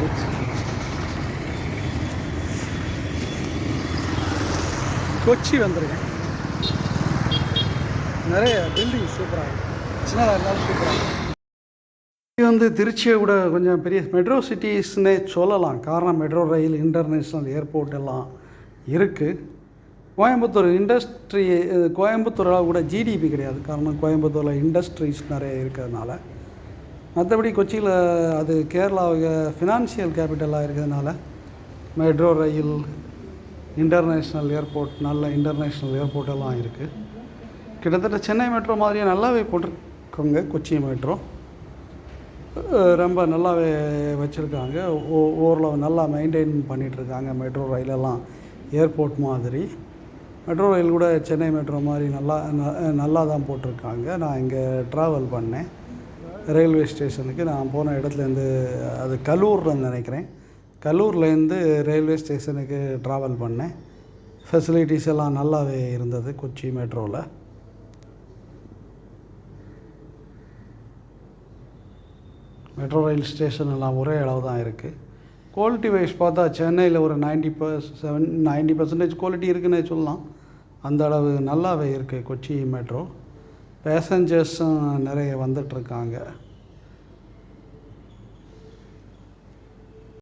போச்சு கொச்சி வந்திருக்கேன். நிறைய பில்டிங் சூப்பராக சின்னதாக இருந்தாலும் சூப்பராக இது வந்து திருச்சியை விட கொஞ்சம் பெரிய மெட்ரோ சிட்டிஸ்னே சொல்லலாம். காரணம் மெட்ரோ ரயில் இன்டர்நேஷ்னல் ஏர்போர்ட் எல்லாம் இருக்குது கோயம்புத்தூர் இண்டஸ்ட்ரி கோயம்புத்தூரில் கூட ஜிடிபி கிடையாது. காரணம் கோயம்புத்தூரில் இண்டஸ்ட்ரீஸ் நிறைய இருக்கிறதுனால. மற்றபடி கொச்சியில் அது கேரளாவுக்கு ஃபினான்ஷியல் கேபிட்டலாக இருக்கிறதுனால மெட்ரோ ரயில் இன்டர்நேஷ்னல் ஏர்போர்ட் நல்ல இன்டர்நேஷ்னல் ஏர்போர்ட் எல்லாம் இருக்குது கிட்டத்தட்ட சென்னை மெட்ரோ மாதிரியே நல்லாவே போட்டிருக்கோங்க கொச்சி மெட்ரோ ரொம்ப நல்லாவே வச்சுருக்காங்க. ஓ ஓரளவு நல்லா மெயின்டைன் பண்ணிகிட்ருக்காங்க மெட்ரோ ரயிலெல்லாம் ஏர்போர்ட் மாதிரி. மெட்ரோ ரயில் கூட சென்னை மெட்ரோ மாதிரி நல்லா ந- நல்லா தான் போட்டிருக்காங்க. நான் இங்கே ட்ராவல் பண்ணேன். ரயில்வே ஸ்டேஷனுக்கு நான் போன இடத்துலேருந்து அது கலூர்னு நினைக்கிறேன். கலூர்லேருந்து ரயில்வே ஸ்டேஷனுக்கு ட்ராவல் பண்ணேன். ஃபெசிலிட்டிஸ் எல்லாம் நல்லாவே இருந்தது கொச்சி மெட்ரோவில் மெட்ரோ ரயில் ஸ்டேஷன் எல்லாம் ஒரே அளவு தான் இருக்குது குவாலிட்டி வைஸ் பார்த்தா சென்னையில் ஒரு ninety per seven ninety percentage quality இருக்குன்னே சொல்லலாம். அந்த அளவு நல்லாவே இருக்குது கொச்சி மெட்ரோ பேசஞ்சர்ஸும் நிறைய வந்துட்டுருக்காங்க